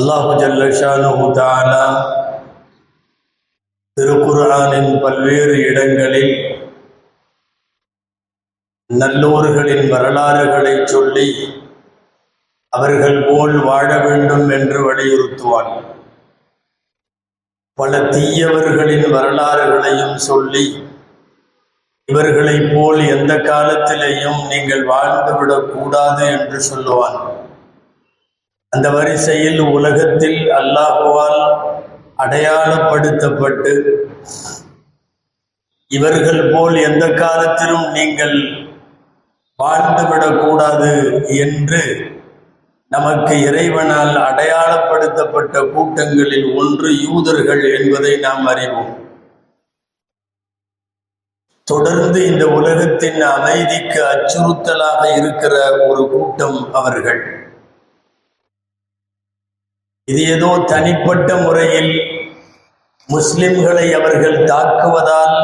அல்லாஹு ஜல்லஷானு தாலா திருக்குர்ஆனின் பல்வேறு இடங்களில் நல்லோர்களின் வரலாறுகளை சொல்லி அவர்கள் போல் வாழ வேண்டும் என்று வலியுறுத்துவான். பல தீயவர்களின் வரலாறுகளையும் சொல்லி இவர்களைப் போல் எந்த காலத்திலேயும் நீங்கள் வாழ்ந்துவிடக் கூடாது என்று சொல்லுவான். அந்த வரிசையில் உலகத்தில் அல்லாஹுவால் அடையாளப்படுத்தப்பட்டு இவர்கள் போல் எந்த காலத்திலும் நீங்கள் வாழ்ந்துவிடக்கூடாது என்று நமக்கு இறைவனால் அடையாளப்படுத்தப்பட்ட கூட்டங்களில் ஒன்று யூதர்கள் என்பதை நாம் அறிவோம். தொடர்ந்து இந்த உலகத்தின் அமைதிக்கு அச்சுறுத்தலாக இருக்கிற ஒரு கூட்டம் அவர்கள். இது ஏதோ தனிப்பட்ட முறையில் முஸ்லிம்களை அவர்கள் தாக்குவதால்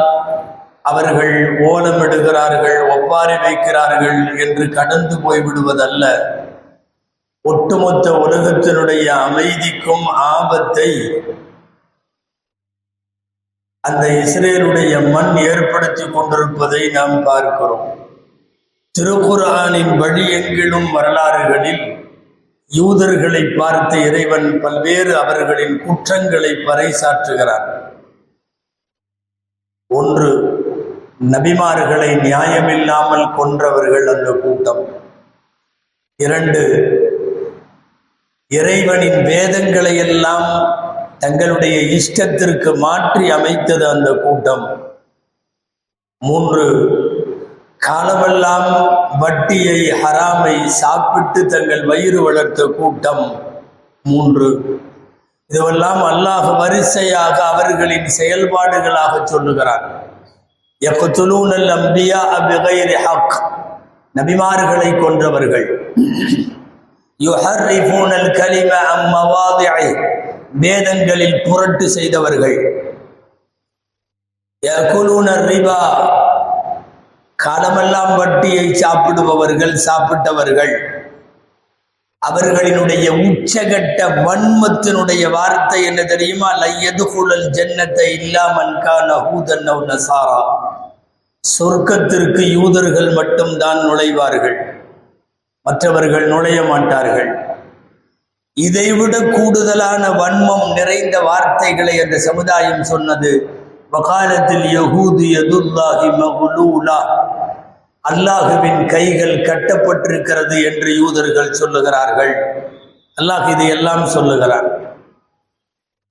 அவர்கள் ஓலமிடுகிறார்கள் ஒப்பாரி வைக்கிறார்கள் என்று கடந்து போய்விடுவதல்ல. ஒட்டுமொத்த உலகத்தினுடைய அமைதிக்கும் ஆபத்தை அந்த இஸ்ரேலுடைய மண் ஏற்படுத்தி கொண்டிருப்பதை நாம் பார்க்கிறோம். திருக்குரானின் வழி எங்கிலும் வரலாறுகளில் யூதர்களை பார்த்து இறைவன் பல்வேறு அவர்களின் குற்றங்களை பறைசாற்றுகிறார். ஒன்று நபிமார்களை நியாயமில்லாமல் கொன்றவர்கள் அந்த கூட்டம். இரண்டு இறைவனின் வேதங்களை எல்லாம் தங்களுடைய இஷ்டத்திற்கு மாற்றி அமைத்தது அந்த கூட்டம். மூன்று காலமெல்லாம் வட்டியை ஹராமை சாப்பிட்டு தங்கள் வயிறு வளர்த்த கூட்டம் மூன்று. இதுவெல்லாம் அல்லாஹ் வரிசையாக அவர்களின் செயல்பாடுகளாக சொல்லுகிறார் யக்துலூனல் அம்பியா பிகைரி ஹக். நபிமார்களை கொன்றவர்கள். யுஹர்ரிஃபூனல் கலிம அம் வேதங்களில் புரட்டு செய்தவர்கள். யகுலூனர் ரிபா. காலமெல்லாம் வட்டியை சாப்பிடுபவர்கள் சாப்பிட்டவர்கள். அவர்களினுடைய உச்சகட்ட வன்மத்தினுடைய வார்த்தை என்ன தெரியுமா? லையதுகுழல் ஜன்னத்தை இல்லாமன் கான ஹூதன் நசாரா. சொர்க்கத்திற்கு யூதர்கள் மட்டும்தான் நுழைவார்கள். மற்றவர்கள் நுழைய மாட்டார்கள். இதைவிட கூடுதலான வன்மம் நிறைந்த வார்த்தைகளை அந்த சமுதாயம் சொன்னது வகாலத்தில் யகூது யதுல்லாஹி மகுலூலா. அல்லாஹுவின் கைகள் கட்டப்பட்டிருக்கிறது என்று யூதர்கள் சொல்லுகிறார்கள். அல்லாஹ் இதையெல்லாம் சொல்லுகிறான்.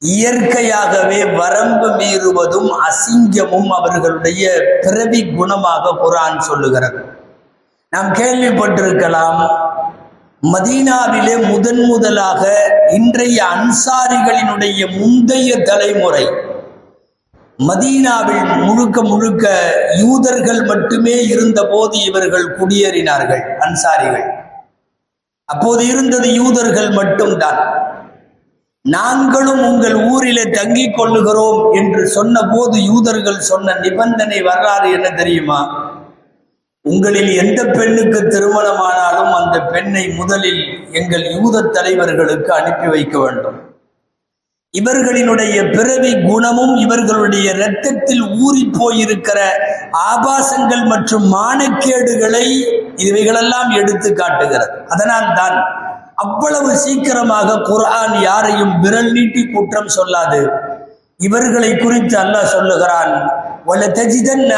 இயற்கையாகவே வரம்பு மீறுவதும் அசிங்கமும் அவர்களுடைய பிறவி குணமாக குரான் சொல்லுகிறது. நாம் கேள்விப்பட்டிருக்கலாம் மதீனாவிலே முதன் முதலாக இன்றைய அன்சாரிகளினுடைய முந்தைய தலைமுறை மதீனாவில் முழுக்க முழுக்க யூதர்கள் மட்டுமே இருந்தபோது இவர்கள் குடியேறினார்கள் அன்சாரிகள். அப்போது இருந்தது யூதர்கள் மட்டும்தான். நாங்களும் உங்கள் ஊரிலே தங்கிக் கொள்ளுகிறோம் என்று சொன்ன போது யூதர்கள் சொன்ன நிபந்தனை வரலாறு என்ன தெரியுமா? உங்களில் எந்த பெண்ணுக்கு திருமணமானாலும் அந்த பெண்ணை முதலில் எங்கள் யூத தலைவர்களுக்கு அனுப்பி வைக்க வேண்டும். இவர்களினுடைய பிறவி குணமும் இவர்களுடைய இரத்தத்தில் ஊறி போயிருக்கிற ஆபாசங்கள் மற்றும் மானக்கேடுகளை இவைகளெல்லாம் எடுத்து காட்டுகிறது அதனால் தான் அவ்வளவு சீக்கிரமாக குர்ஆன் யாரையும் விரல் நீட்டி குற்றம் சொல்லாது இவர்களை குறித்து அல்லாஹ் சொல்லுகிறான் وَلَتَجِدَنَّ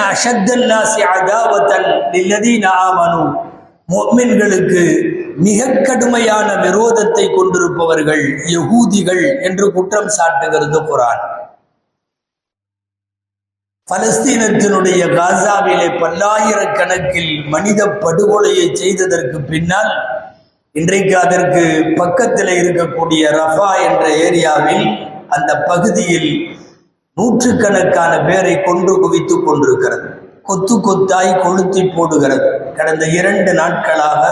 மிக கடுமையான விரோதத்தை கொண்டிருப்பவர்கள் யகூதிகள் என்று குற்றம் சாட்டுகிறது குரான். பலஸ்தீனத்தினுடைய காசாவிலே பல்லாயிரக்கணக்கில் மனித படுகொலையை செய்ததற்கு பின்னால் இன்றைக்கு அதற்கு பக்கத்தில் இருக்கக்கூடிய ரஃபா என்ற ஏரியாவில் அந்த பகுதியில் நூற்றுக்கணக்கான பேரை கொன்று குவித்து கொண்டிருக்கிறது. கொத்து கொத்தாய் கொளுத்தி போடுகிறது. கடந்த இரண்டு நாட்களாக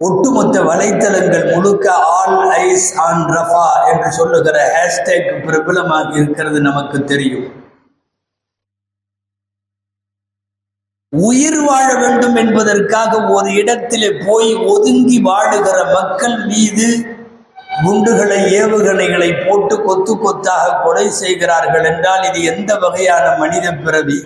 ஒட்டுமொத்த வலைத்தளங்கள் முழுக்க ஆல் ஐஸ் ஆன் ரஃபா என்று சொல்லுகிற ஹேஷ்டேக் பிரபலமாக இருக்கிறது நமக்கு தெரியும். உயிர் வாழ வேண்டும் என்பதற்காக ஒரு இடத்திலே போய் ஒதுங்கி வாழுகிற மக்கள் மீது குண்டுகளை ஏவுகணைகளை போட்டு கொத்து கொத்தாக கொலை செய்கிறார்கள் என்றால் இது எந்த வகையான மனித பிறவி?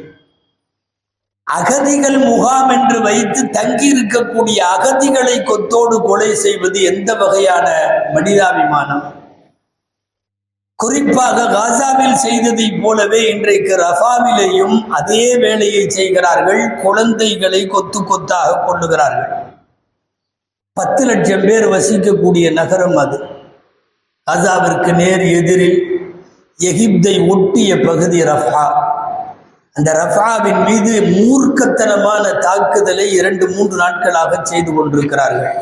அகதிகள் முகாம் என்று வைத்து தங்கி இருக்கக்கூடிய அகதிகளை கொத்தோடு கொலை செய்வது எந்த வகையான மனிதாபிமானம்? குறிப்பாக காசாவில் செய்ததை போலவே இன்றைக்கு ரஃபாவிலேயும் அதே வேலையை செய்கிறார்கள் குழந்தைகளை கொத்து கொத்தாக கொள்ளுகிறார்கள் பத்து லட்சம் பேர் வசிக்கக்கூடிய நகரம் அது. காசாவிற்கு நேர் எதிரில் எகிப்தை ஒட்டிய பகுதி ரஃபா. அந்த ரஃபாவின் மீது மூர்க்கத்தனமான தாக்குதலை இரண்டு மூன்று நாட்களாக செய்து கொண்டிருக்கிறார்கள்.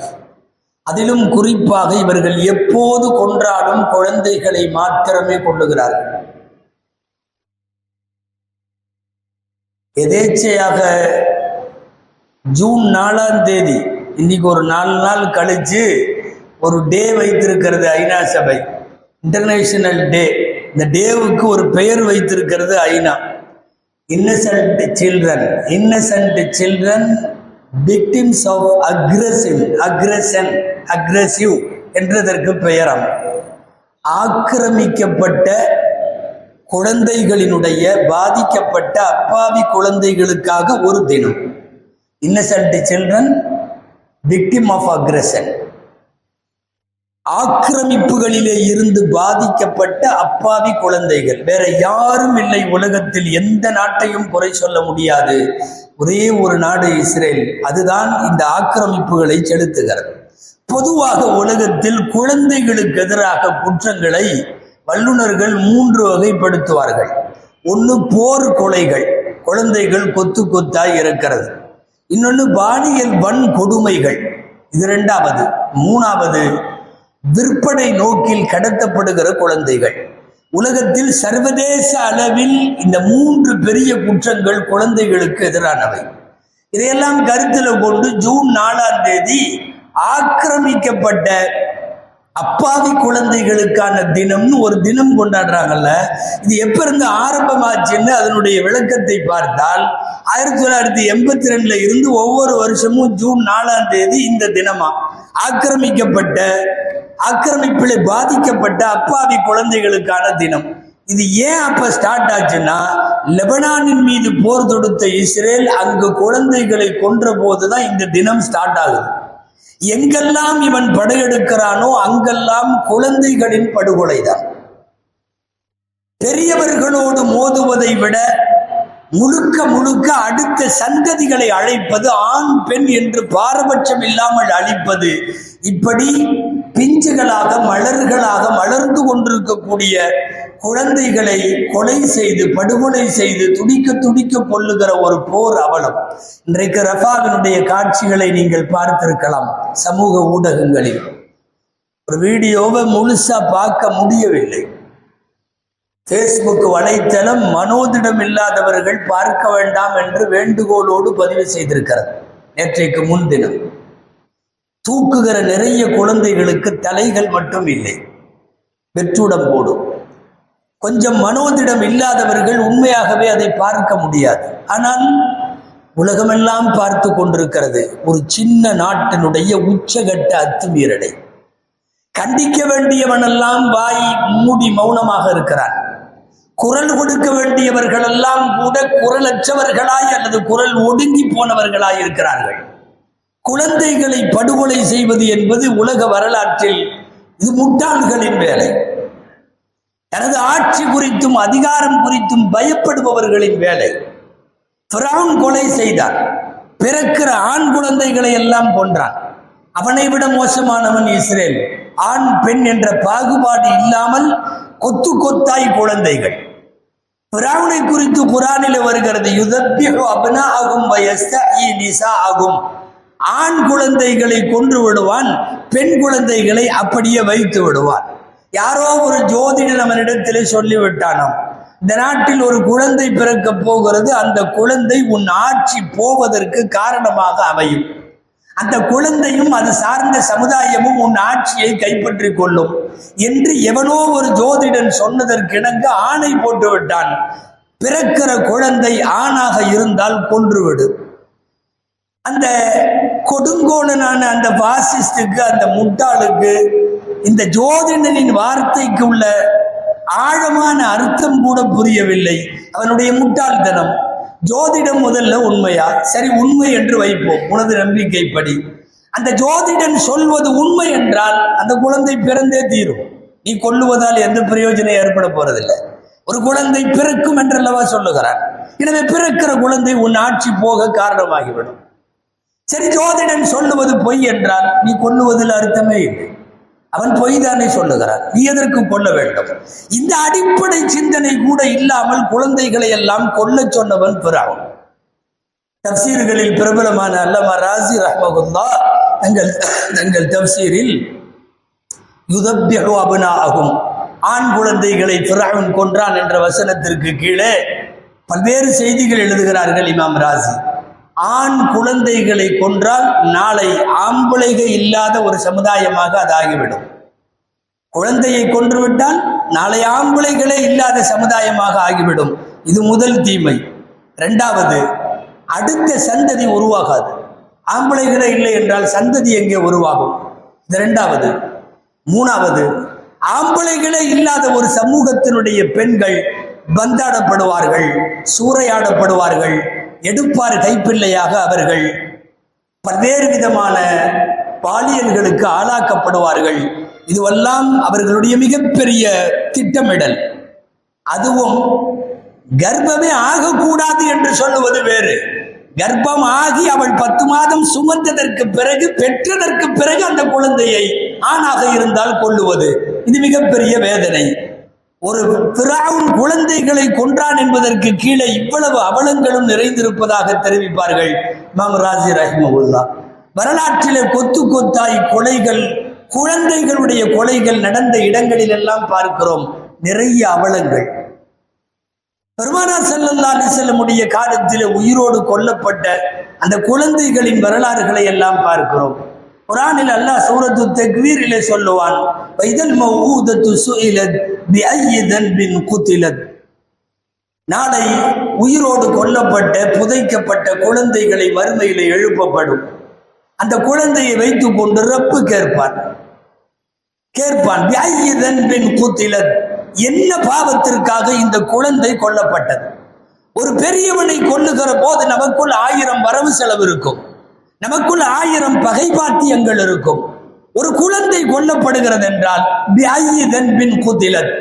அதிலும் குறிப்பாக இவர்கள் எப்போது கொன்றாலும் குழந்தைகளை மாத்திரமே கொள்ளுகிறார்கள் எதேச்சையாக ஜூன் நாலாம் தேதி இன்னைக்கு ஒரு நாலு நாள் கழிச்சு ஒரு டே வைத்திருக்கிறது ஐநா சபை. இன்டர்நேஷனல் டே இந்த டேவுக்கு ஒரு பெயர் வைத்திருக்கிறது ஐநா. Innocent children innocent children victims of aggressive aggression aggressive என்றதற்கு பெயராம். ஆக்கிரமிக்கப்பட்ட குழந்தைகளினுடைய பாதிக்கப்பட்ட அப்பாவி குழந்தைகளுக்காக ஒரு தினம். Innocent children victim of aggression ஆக்கிரமிப்புகளிலே இருந்து பாதிக்கப்பட்ட அப்பாவி குழந்தைகள். வேற யாரும் இல்லை உலகத்தில். எந்த நாட்டையும் குறை சொல்ல முடியாது. ஒரே ஒரு நாடு இஸ்ரேல். அதுதான் இந்த ஆக்கிரமிப்புகளை செலுத்துகிறது. பொதுவாக உலகத்தில் குழந்தைகளுக்கு எதிராக குற்றங்களை வல்லுநர்கள் மூன்று வகைப்படுத்துவார்கள். ஒன்று போர் கொலைகள். குழந்தைகள் கொத்து கொத்தாய் இருக்கிறது இன்னொன்று பாலியல் வன்கொடுமைகள். இது ரெண்டாவது. மூணாவது விற்பனை நோக்கில் கடத்தப்படுகிற குழந்தைகள். உலகத்தில் சர்வதேச அளவில் இந்த மூன்று பெரிய குற்றங்கள் குழந்தைகளுக்கு எதிரானவை. இதையெல்லாம் கருத்தில் கொண்டு ஜூன் நாலாம் தேதி ஆக்கிரமிக்கப்பட்ட அப்பாவி குழந்தைகளுக்கான தினம்னு ஒரு தினம் கொண்டாடுறாங்கல்ல. இது எப்ப இருந்து ஆரம்பமாச்சுன்னு அதனுடைய விளக்கத்தை பார்த்தால் ஆயிரத்தி தொள்ளாயிரத்தி எண்பத்தி ரெண்டுல இருந்து ஒவ்வொரு வருஷமும் ஜூன் நாலாம் தேதி இந்த தினமா. ஆக்கிரமிக்கப்பட்ட ஆக்கிரமிப்பில் பாதிக்கப்பட்ட அப்பாவி குழந்தைகளுக்கான தினம். இது ஏன் அப்ப ஸ்டார்ட் ஆச்சுன்னா லெபனானின் மீது போர் தொடுத்த இஸ்ரேல் அங்கு குழந்தைகளை கொன்ற போதுதான் இந்த தினம் ஸ்டார்ட் ஆகுது. எங்கெல்லாம் இவன் படையெடுக்கிறானோ அங்கெல்லாம் குழந்தைகளின் படுகொலைதான். பெரியவர்களோடு மோதுவதை விட முழுக்க முழுக்க அடுத்த சந்ததிகளை அழைப்பது ஆண் பெண் என்று பாரபட்சம் இல்லாமல் அழிப்பது. இப்படி பிஞ்சுகளாக மலர்களாக மலர்ந்து கொண்டிருக்கக்கூடிய குழந்தைகளை கொலை செய்து படுகொலை செய்து துடிக்க துடிக்க கொள்ளுகிற ஒரு போர் அவலம். இன்றைக்கு ரஃபாவினுடைய காட்சிகளை நீங்கள் பார்த்திருக்கலாம் சமூக ஊடகங்களில். ஒரு வீடியோவை முழுசா பார்க்க முடியவில்லை. ஃபேஸ்புக் வலைத்தளம் மனோதிடம் இல்லாதவர்கள் பார்க்க வேண்டாம் என்று வேண்டுகோளோடு பதிவு செய்திருக்கிறது. நேற்றைக்கு முன்தினம் தூக்குகிற நிறைய குழந்தைகளுக்கு தலைகள் மட்டும் இல்லை. வெற்றுடம் போடும். கொஞ்சம் மனோதிடம் இல்லாதவர்கள் உண்மையாகவே அதை பார்க்க முடியாது. ஆனால் உலகமெல்லாம் பார்த்து கொண்டிருக்கிறது. ஒரு சின்ன நாட்டினுடைய உச்சகட்ட அத்துமீறலை. கண்டிக்க வேண்டியவனெல்லாம் வாய் மூடி மௌனமாக இருக்கிறான். குரல் கொடுக்க வேண்டியவர்கள் எல்லாம் கூட குரலற்றவர்களாய் அல்லது குரல் ஒடுங்கி போனவர்களாய் இருக்கிறார்கள். குழந்தைகளை படுகொலை செய்வது என்பது உலக வரலாற்றில் இது முட்டாள்களின் வேலை. எனது ஆட்சி குறித்தும் அதிகாரம் குறித்தும் பயப்படுபவர்களின் வேலை. பிரான் கொலை செய்தான். பிறக்கிற ஆண் குழந்தைகளை எல்லாம் கொன்றான். அவனை விட மோசமானவன் இஸ்ரேல். ஆண் பெண் என்ற பாகுபாடு இல்லாமல் கொத்து கொத்தாய் குழந்தைகள். பிராவுனை குறித்து குரானில் வருகிறது. யுதப்பியோ அபனா ஆகும் நிசா ஆகும் ஆண் குழந்தைகளை கொன்று விடுவான் பெண் குழந்தைகளை அப்படியே வைத்து விடுவான். யாரோ ஒரு ஜோதிடன் அவனிடத்திலே சொல்லிவிட்டானாம் இந்த நாட்டில் ஒரு குழந்தை பிறக்க போகிறது அந்த குழந்தை உன் ஆட்சி போவதற்கு காரணமாக அமையும். அந்த குழந்தையும் அது சார்ந்த சமுதாயமும் உன் ஆட்சியை கைப்பற்றி கொள்ளும். என்று எவனோ ஒரு ஜோதிடன் சொன்னதற்கிணங்க ஆணை போட்டு விட்டான். பிறக்கிற குழந்தை ஆணாக இருந்தால் கொன்றுவிடு. அந்த கொடுங்கோணனான அந்த பாசிஸ்டுக்கு அந்த முட்டாளுக்கு இந்த ஜோதிடனின் வார்த்தைக்கு உள்ள ஆழமான அர்த்தம் கூட புரியவில்லை. அவனுடைய முட்டாள்தனம். ஜோதிடம் முதல்ல உண்மையா? சரி உண்மை என்று வைப்போம். உனது நம்பிக்கைப்படி. அந்த ஜோதிடன் சொல்வது உண்மை என்றால் அந்த குழந்தை பிறந்தே தீரும். நீ கொல்லுவதால் எந்த பிரயோஜனம் ஏற்பட போறதில்லை. ஒரு குழந்தை பிறக்கும் என்றல்லவா சொல்லுகிறான் எனவே பிறக்கிற குழந்தை உன் ஆட்சி போக காரணமாகிவிடும். சரி ஜோதிடன் சொல்லுவது பொய் என்றால் நீ கொல்லுவதில் அர்த்தமே இல்லை. அவன் பொய் தானே சொல்லுகிறான். நீ எதற்கு கொல்ல வேண்டும். இந்த அடிப்படை சிந்தனை கூட இல்லாமல் குழந்தைகளை எல்லாம் கொல்ல சொன்னவன் பிறாவன் தப்சீர்களில் பிரபலமான அல்லமா ராசி ரஹ்மகுல்லா தங்கள் தங்கள் தப்சீரில் யுதப்யகு அபுனாகும் ஆண் குழந்தைகளை பிறாவன் கொன்றான் என்ற வசனத்திற்கு கீழே பல்வேறு செய்திகள் எழுதுகிறார்கள் இமாம் ராசி. ஆண் குழந்தைகளை கொன்றால் நாளை ஆம்பளைகள் இல்லாத ஒரு சமுதாயமாக அது ஆகிவிடும். குழந்தையை கொன்றுவிட்டால் நாளை ஆம்பளைகளே இல்லாத சமுதாயமாக ஆகிவிடும். இது முதல் தீமை. இரண்டாவது அடுத்த சந்ததி உருவாகாது. ஆம்பளைகளே இல்லை என்றால் சந்ததி எங்கே உருவாகும்? இது இரண்டாவது. மூணாவது ஆம்பளைகளே இல்லாத ஒரு சமூகத்தினுடைய பெண்கள் பந்தாடப்படுவார்கள் சூறையாடப்படுவார்கள் எடுப்பார் கைப்பிள்ளையாக அவர்கள். பல்வேறு விதமான பாலியல்களுக்கு ஆளாக்கப்படுவார்கள். இதுவெல்லாம் அவர்களுடைய மிகப்பெரிய திட்டமிடல். அதுவும் கர்ப்பமே ஆகக்கூடாது என்று சொல்லுவது வேறு. கர்ப்பம் ஆகி அவள் பத்து மாதம் சுமந்ததற்கு பிறகு பெற்றதற்கு பிறகு அந்த குழந்தையை ஆணாக இருந்தால் கொள்ளுவது. இது மிகப்பெரிய வேதனை. ஒரு பிராவுன் குழந்தைகளை கொன்றான் என்பதற்கு கீழே இவ்வளவு அவலங்களும் நிறைந்திருப்பதாக தெரிவிப்பார்கள் இமாம் ராஜி ரஹிமவுல்லா வரலாற்றிலே கொத்து கொத்தாய் கொலைகள் குழந்தைகளுடைய கொலைகள் நடந்த இடங்களில் எல்லாம் பார்க்கிறோம். நிறைய அவலங்கள். பெருமானா செல்லல்லா அலிசல்லமுடைய காலத்தில் உயிரோடு கொல்லப்பட்ட அந்த குழந்தைகளின் வரலாறுகளை எல்லாம் பார்க்கிறோம். குரானில் அல்லாஹ் சூரத்து தக்வீரிலே சொல்லுவான் வைதல் மௌதத்து சுயிலத் பி ஐயதன் பின் குத்திலத். நாளை உயிரோடு கொல்லப்பட்ட புதைக்கப்பட்ட குழந்தைகளை வறுமையிலே எழுப்பப்படும். அந்த குழந்தையை வைத்துக் கொண்டு ரப்பு கேட்பான். கேட்பான் பிஐயி பின் கூத்திலர் என்ன பாவத்திற்காக இந்த குழந்தை கொல்லப்பட்டது? ஒரு பெரியவனை கொல்லுகிற போது நமக்குள் ஆயிரம் வரவு செலவு இருக்கும். நமக்குள் ஆயிரம் பகைபாத்தியங்கள் இருக்கும். ஒரு குழந்தை கொல்லப்படுகிறது என்றால் பின் பின்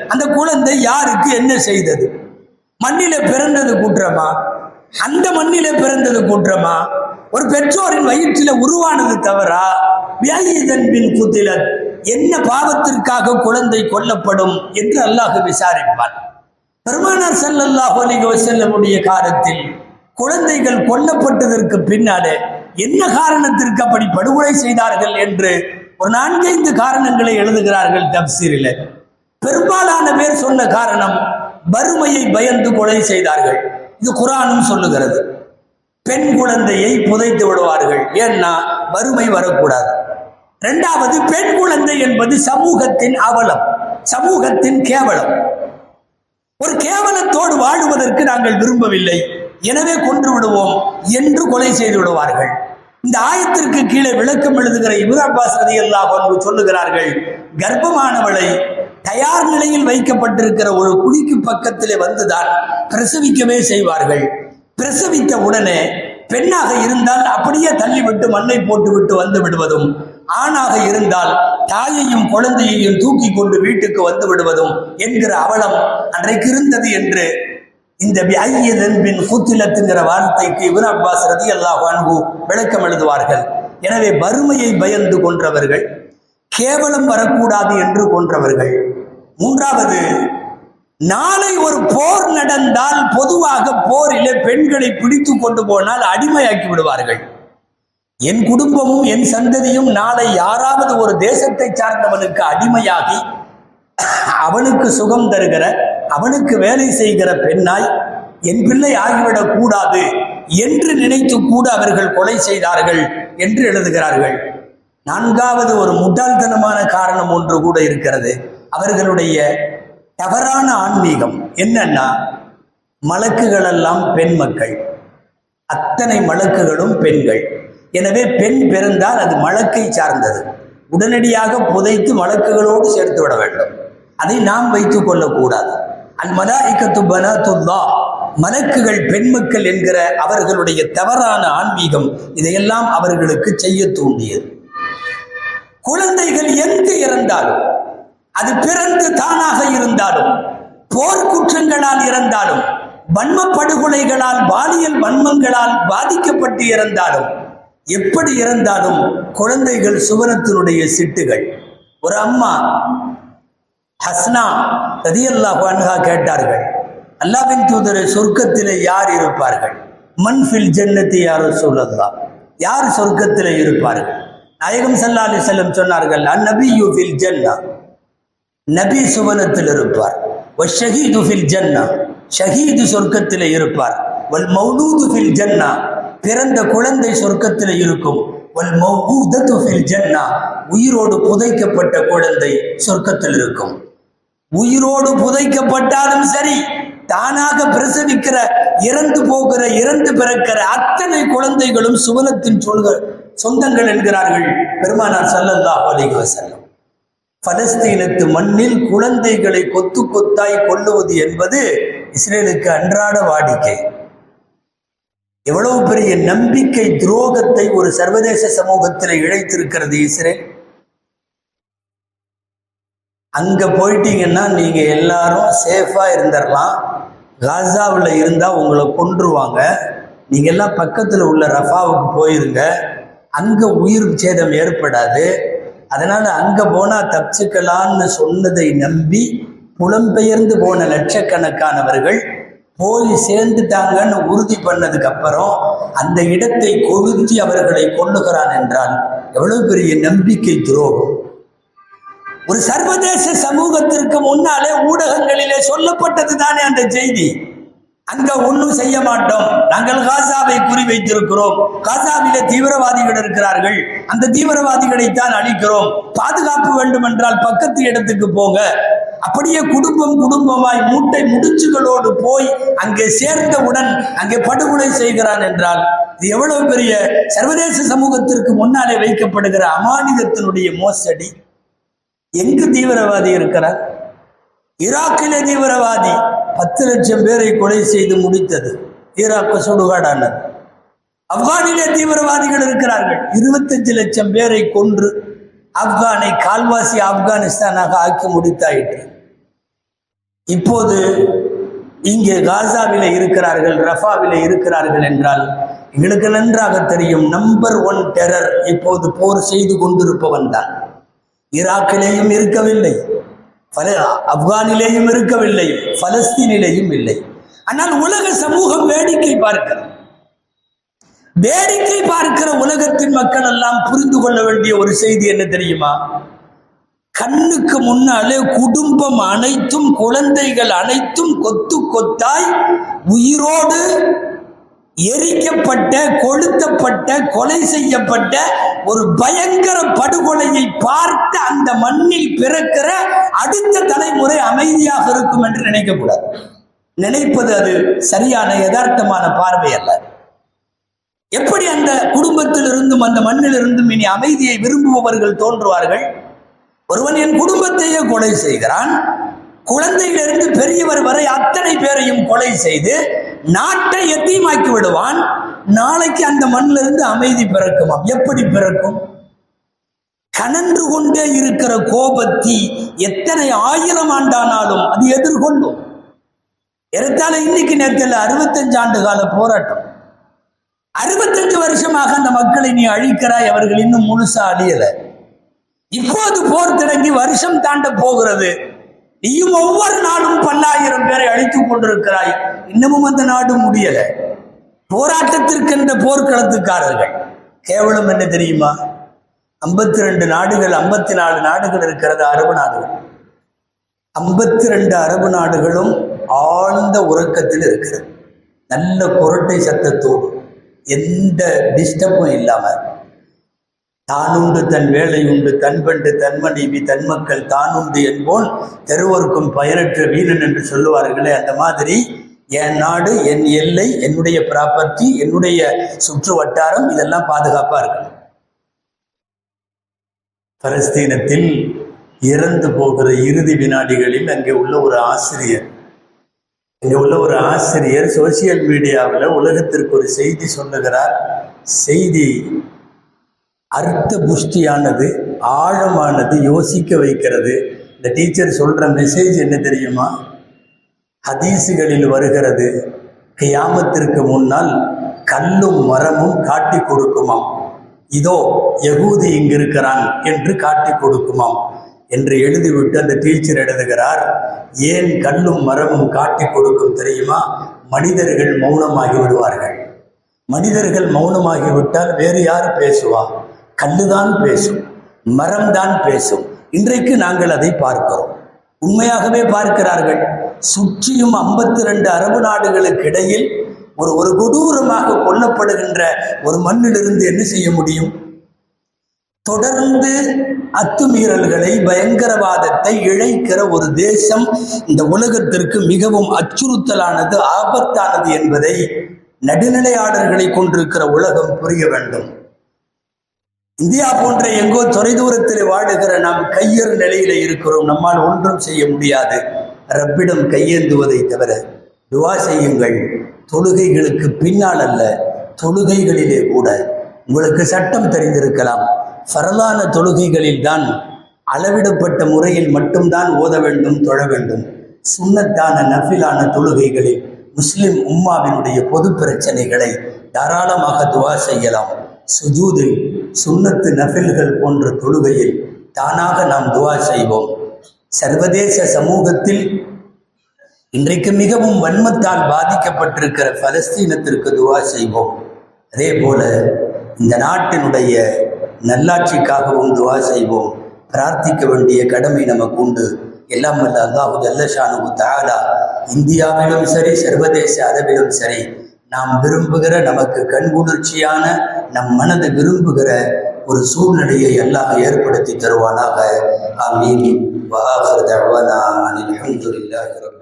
அந்த குழந்தை யாருக்கு என்ன செய்தது? மண்ணில பிறந்தது குற்றமா? அந்த மண்ணில பிறந்தது குற்றமா? ஒரு பெற்றோரின் வயிற்றில உருவானது தவறா? வியாயிதன் பின் குத்திலத் என்ன பாவத்திற்காக குழந்தை கொல்லப்படும் என்று அல்லாஹ் விசாரிப்பான். பெருமானார் செல்லல்லாஹ் அலைஹி வஸல்லமுடைய காலத்தில் குழந்தைகள் கொல்லப்பட்டதற்கு பின்னாலே என்ன காரணத்திற்கு அப்படி படுகொலை செய்தார்கள் என்று ஒரு நான்கைந்து காரணங்களை எழுதுகிறார்கள் தப்சீரில். பெரும்பாலான பேர் சொன்ன காரணம் வறுமையை பயந்து கொலை செய்தார்கள். இது குரானும் சொல்லுகிறது. பெண் குழந்தையை புதைத்து விடுவார்கள். ஏன்னா வறுமை வரக்கூடாது. இரண்டாவது பெண் குழந்தை என்பது சமூகத்தின் அவலம். சமூகத்தின் கேவலம். ஒரு கேவலத்தோடு வாழுவதற்கு நாங்கள் விரும்பவில்லை. எனவே கொன்று விடுவோம் என்று கொலை செய்து விடுவார்கள். இந்த ஆயத்திற்கு கீழே விளக்கம் எழுதுகிற இபுர் அப்பாஸ் ரதி அல்லாஹ் சொல்லுகிறார்கள் கர்ப்பமானவளை தயார் நிலையில் வைக்கப்பட்டிருக்கிற ஒரு குழிக்கு பக்கத்திலே வந்துதான் பிரசவிக்கவே செய்வார்கள். பிரசவித்த உடனே பெண்ணாக இருந்தால் அப்படியே தள்ளிவிட்டு மண்ணை போட்டுவிட்டு வந்து விடுவதும் ஆணாக இருந்தால் தாயையும் குழந்தையையும் தூக்கி கொண்டு வீட்டுக்கு வந்து விடுவதும் என்கிற அவலம் அன்றைக்கு இருந்தது என்று இந்த ஐயதன் பின் குத்திலத்துங்கிற வார்த்தைக்கு இவன் அப்பாஸ் ரதி அல்லாஹ் அன்பு விளக்கம் எழுதுவார்கள். எனவே வறுமையை பயந்து கொன்றவர்கள் கேவலம் வரக்கூடாது என்று கொன்றவர்கள். மூன்றாவது நாளை ஒரு போர் நடந்தால் பொதுவாக போரிலே பெண்களை பிடித்து கொண்டு போனால் அடிமையாக்கி விடுவார்கள். என் குடும்பமும் என் சந்ததியும் நாளை யாராவது ஒரு தேசத்தை சார்ந்தவனுக்கு அடிமையாகி அவனுக்கு சுகம் தருகிற அவனுக்கு வேலை செய்கிற பெண்ணாய் என் பிள்ளை ஆகிவிடக் கூடாது என்று நினைத்து கூட அவர்கள் கொலை செய்தார்கள் என்று எழுதுகிறார்கள். நான்காவது ஒரு முட்டாள்தனமான காரணம் ஒன்று கூட இருக்கிறது. அவர்களுடைய தவறான ஆன்மீகம் என்னன்னா மலக்குகள் எல்லாம் பெண் மக்கள். அத்தனை மலக்குகளும் பெண்கள். எனவே பெண் பிறந்தால் அது மலக்கை சார்ந்தது. உடனடியாக புதைத்து மலக்குகளோடு சேர்த்து விட வேண்டும். அதை நாம் வைத்துக் கொள்ளக்கூடாது. அல் மலாய்க்கத்து பனாத்துல்லா மலக்குகள் பெண்மக்கள் என்கிற அவர்களுடைய தவறான ஆன்மீகம் இதையெல்லாம் அவர்களுக்கு செய்ய தூண்டியது. குழந்தைகள் எங்கு இறந்தாலும் அது பிறந்து தானாக இருந்தாலும் போர்க்குற்றங்களால் இறந்தாலும் வன்ம படுகொலைகளால் பாலியல் வன்மங்களால் பாதிக்கப்பட்டு இறந்தாலும் எப்படி இறந்தாலும் குழந்தைகள் சுவனத்தினுடைய சிட்டுகள். ஒரு அம்மா ஹஸ்னா ரதியல்லாஹு அன்ஹா கேட்டார்கள். அல்லாவின் தூதரை சொர்க்கத்திலே யார் இருப்பார்கள்? மன்ஃபில் ஜன்னத்தி யார் சொல்லலாம் யார் சொர்க்கத்திலே இருப்பார்கள்? நாயகம் ஸல்லல்லாஹு அலைஹி வஸல்லம் சொன்னார்கள் அந்நபியு ஃபில் ஜன்னா. நபி சுவனத்தில் இருப்பார். ஷஹீது ஃபில் ஜன்னா. ஷஹீது சொர்க்கத்தில் இருப்பார். வல் மௌலூது ஃபில் ஜன்னா. பிறந்த குழந்தை சொர்க்கத்தில் இருக்கும். வல் மௌதத்து ஃபில் ஜன்னா. உயிரோடு புதைக்கப்பட்ட குழந்தை சொர்க்கத்தில் இருக்கும். உயிரோடு புதைக்கப்பட்டாலும் சரி தானாக பிரசவிக்கிற இறந்து போகிற இறந்து பிறக்கிற அத்தனை குழந்தைகளும் சுவனத்தின் சொல்கள் சொந்தங்கள் என்கிறார்கள் பெருமானார் சல்லல்லாஹ் அலிக வஸல்லம். பலஸ்தீனத்து மண்ணில் குழந்தைகளை கொத்து கொத்தாய் கொள்ளுவது என்பது இஸ்ரேலுக்கு அன்றாட வாடிக்கை. எவ்வளவு பெரிய நம்பிக்கை துரோகத்தை ஒரு சர்வதேச சமூகத்தில் இழைத்திருக்கிறது இஸ்ரேல். அங்கே போயிட்டீங்கன்னா நீங்கள் எல்லாரும் சேஃபாக இருந்துடலாம் காசாவில் இருந்தால் உங்களை கொன்றுவாங்க. நீங்கள் எல்லாம் பக்கத்தில் உள்ள ரஃபாவுக்கு போயிருங்க. அங்கே உயிர் சேதம் ஏற்படாது. அதனால் அங்கே போனால் தப்பிச்சுக்கலான்னு சொன்னதை நம்பி புலம்பெயர்ந்து போன லட்சக்கணக்கானவர்கள் போய் சேர்ந்துட்டாங்கன்னு உறுதி பண்ணதுக்கு அப்புறம் அந்த இடத்தை கொளுத்தி அவர்களை கொள்ளுகிறான் என்றால் எவ்வளவு பெரிய நம்பிக்கை துரோகம். ஒரு சர்வதேச சமூகத்திற்கு முன்னாலே ஊடகங்களிலே சொல்லப்பட்டது தானே அந்த செய்தி. அங்க ஒன்றும் செய்ய மாட்டோம். நாங்கள் காசாவை குறிவைத்திருக்கிறோம். காசாவிலே தீவிரவாதிகள் இருக்கிறார்கள். அந்த தீவிரவாதிகளை தான் அழிக்கிறோம். பாதுகாப்பு வேண்டும் என்றால் பக்கத்து இடத்துக்கு போங்க. அப்படியே குடும்பம் குடும்பமாய் மூட்டை முடிச்சுகளோடு போய் அங்கே சேர்ந்தவுடன் அங்கே படுகொலை செய்கிறான் என்றால் இது எவ்வளவு பெரிய சர்வதேச சமூகத்திற்கு முன்னாலே வைக்கப்படுகிற அமானிதத்தினுடைய மோசடி. எங்கு தீவிரவாதி இருக்கிறார்? ஈராக்கிலே தீவிரவாதி பத்து லட்சம் பேரை கொலை செய்து முடித்தது. ஈராக்கு சுடுகாடானது. ஆப்கானிலே தீவிரவாதிகள் இருக்கிறார்கள். இருபத்தஞ்சு லட்சம் பேரை கொன்று ஆப்கானை கால்வாசி ஆப்கானிஸ்தானாக ஆக்கி முடித்தாயிற்று. இப்போது இங்கே காசாவில் இருக்கிறார்கள் ரஃபாவில் இருக்கிறார்கள் என்றால் எங்களுக்கு நன்றாக தெரியும் நம்பர் ஒன் டெரர் இப்போது போர் செய்து கொண்டிருப்பவன் தான். ஈராக்கிலேயும் இருக்கவில்லை. பல ஆப்கானிலேயும் இருக்கவில்லை. பலஸ்தீனிலேயும் இல்லை. ஆனால் உலக சமூகம் வேடிக்கை பார்க்கிறது. வேடிக்கை பார்க்கிற உலகத்தின் மக்கள் எல்லாம் புரிந்து கொள்ள வேண்டிய ஒரு செய்தி என்ன தெரியுமா? கண்ணுக்கு முன்னாலே குடும்பம் அனைத்தும் குழந்தைகள் அனைத்தும் கொத்து கொத்தாய் உயிரோடு எரிக்கப்பட்ட கொளுத்தப்பட்ட கொலை செய்யப்பட்ட ஒரு பயங்கர படுகொலையை பார்த்து அந்த மண்ணில் பிறக்கிற அடுத்த தலைமுறை அமைதியாக இருக்கும் என்று நினைக்கக்கூடாது. நினைப்பது அது சரியான யதார்த்தமான பார்வை அல்ல. எப்படி அந்த குடும்பத்தில் இருந்தும் அந்த மண்ணில் இருந்தும் இனி அமைதியை விரும்புபவர்கள் தோன்றுவார்கள்? ஒருவன் என் குடும்பத்தையே கொலை செய்கிறான். குழந்தையிலிருந்து பெரியவர் வரை அத்தனை பேரையும் கொலை செய்து நாட்டை எத்தீமாக்கி விடுவான். நாளைக்கு அந்த மண்ணிலிருந்து அமைதி பிறக்குமாம் எப்படி பிறக்கும்? கனன்று கொண்டே இருக்கிற கோபத்தி எத்தனை ஆயிரம் ஆண்டானாலும் அது எதிர்கொள்ளும். ஏறத்தாழ இன்னைக்கு நேரத்தில் அறுபத்தஞ்சு ஆண்டு கால போராட்டம். அறுபத்தஞ்சு வருஷமாக அந்த மக்களை நீ அழிக்கிறாய் அவர்கள் இன்னும் முழுசா அழியல. இப்போது போர் தொடங்கி வருஷம் தாண்ட போகிறது. நீயும் ஒவ்வொரு நாளும் பல்லாயிரம் பேரை அழித்துக் கொண்டிருக்கிறாய். இன்னமும் அந்த நாடு முடியலை. போராட்டத்திற்கென்ற போர்க்களத்துக்காரர்கள். கேவலம் என்ன தெரியுமா? ஐம்பத்தி ரெண்டு நாடுகள் ஐம்பத்தி நாலு நாடுகள் இருக்கிறது அரபு நாடுகள். ஐம்பத்தி ரெண்டு அரபு நாடுகளும் ஆழ்ந்த உறக்கத்தில் இருக்கிறது. நல்ல குரட்டை சத்தத்தோடு எந்த டிஸ்டர்பும் இல்லாமல் தானுண்டு தன் வேலை உண்டு தன் பண்டு தன் மனைவி தன் மக்கள் தானுண்டு என்போன் தெருவருக்கும் பயனற்ற வீரன் என்று சொல்லுவார்களே அந்த மாதிரி என் நாடு என் எல்லை என்னுடைய ப்ராப்பர்ட்டி என்னுடைய சுற்று வட்டாரம் இதெல்லாம் பாதுகாப்பா இருக்கணும். பலஸ்தீனத்தில் இறந்து போகிற இறுதி வினாடிகளில் அங்கே உள்ள ஒரு ஆசிரியர் இங்கே உள்ள ஒரு ஆசிரியர் சோசியல் மீடியாவில் உலகத்திற்கு ஒரு செய்தி சொல்லுகிறார். செய்தி அர்த்த புஷ்டியானது ஆழமானது யோசிக்க வைக்கிறது. இந்த டீச்சர் சொல்ற மெசேஜ் என்ன தெரியுமா? ஹதீசுகளில் வருகிறது கியாமத்திற்கு முன்னால் கல்லும் மரமும் காட்டி கொடுக்குமாம். இதோ யகூதி இங்கிருக்கிறான் என்று காட்டி கொடுக்குமாம் என்று எழுதிவிட்டு அந்த டீச்சர் எழுதுகிறார் ஏன் கல்லும் மரமும் காட்டி கொடுக்கும் தெரியுமா? மனிதர்கள் மௌனமாகி விடுவார்கள். மனிதர்கள் மௌனமாகிவிட்டால் வேறு யார் பேசுவா? கல்லுதான் பேசும் மரம்தான் பேசும். இன்றைக்கு நாங்கள் அதை பார்க்கிறோம். உண்மையாகவே பார்க்கிறார்கள். சுற்றியும் ஐம்பத்தி ரெண்டு அரபு நாடுகளுக்கு இடையில் ஒரு ஒரு கொடூரமாக கொல்லப்படுகின்ற ஒரு மண்ணிலிருந்து என்ன செய்ய முடியும்? தொடர்ந்து அத்துமீறல்களை பயங்கரவாதத்தை இழைக்கிற ஒரு தேசம் இந்த உலகத்திற்கு மிகவும் அச்சுறுத்தலானது ஆபத்தானது என்பதை நடுநிலையாளர்களை கொண்டிருக்கிற உலகம் புரிய வேண்டும். இந்தியா போன்ற எங்கோ தொலைதூரத்தில் வாழுகிற நாம் கையறு நிலையில இருக்கிறோம். நம்மால் ஒன்றும் செய்ய முடியாது. ரப்பிடம் கையேந்துவதை தவிர துவா செய்யுங்கள். தொழுகைகளுக்கு பின்னால் அல்ல தொழுகைகளிலே கூட உங்களுக்கு சட்டம் தெரிந்திருக்கலாம். பரலான தொழுகைகளில் தான் அளவிடப்பட்ட முறையில் மட்டும்தான் ஓத வேண்டும் தொழ வேண்டும். சுண்ணத்தான நஃபிலான தொழுகைகளில் முஸ்லிம் உம்மாவினுடைய பொது பிரச்சனைகளை தாராளமாக துவா செய்யலாம். சுஜூதில் சுண்ணத்து நஃபில்கள் போன்ற தொழுகையில் தானாக நாம் துவா செய்வோம். சர்வதேச சமூகத்தில் இன்றைக்கு மிகவும் வன்மத்தால் பாதிக்கப்பட்டிருக்கிற பலஸ்தீனத்திற்கு துவா செய்வோம். அதே போல இந்த நாட்டினுடைய நல்லாட்சிக்காகவும் துவா செய்வோம். பிரார்த்திக்க வேண்டிய கடமை நமக்கு உண்டு. எல்லாம் வல்ல அல்லாஹு ஜல்லஷானு தாலா இந்தியாவிலும் சரி சர்வதேச அளவிலும் சரி நாம் விரும்புகிற நமக்கு கண்குளிர்ச்சியான நம் மனதை விரும்புகிற ஒரு சூழ்நிலையை எல்லாம் ஏற்படுத்தி தருவானாக. ஆமீன். وآخر دعوانا أن الحمد لله رب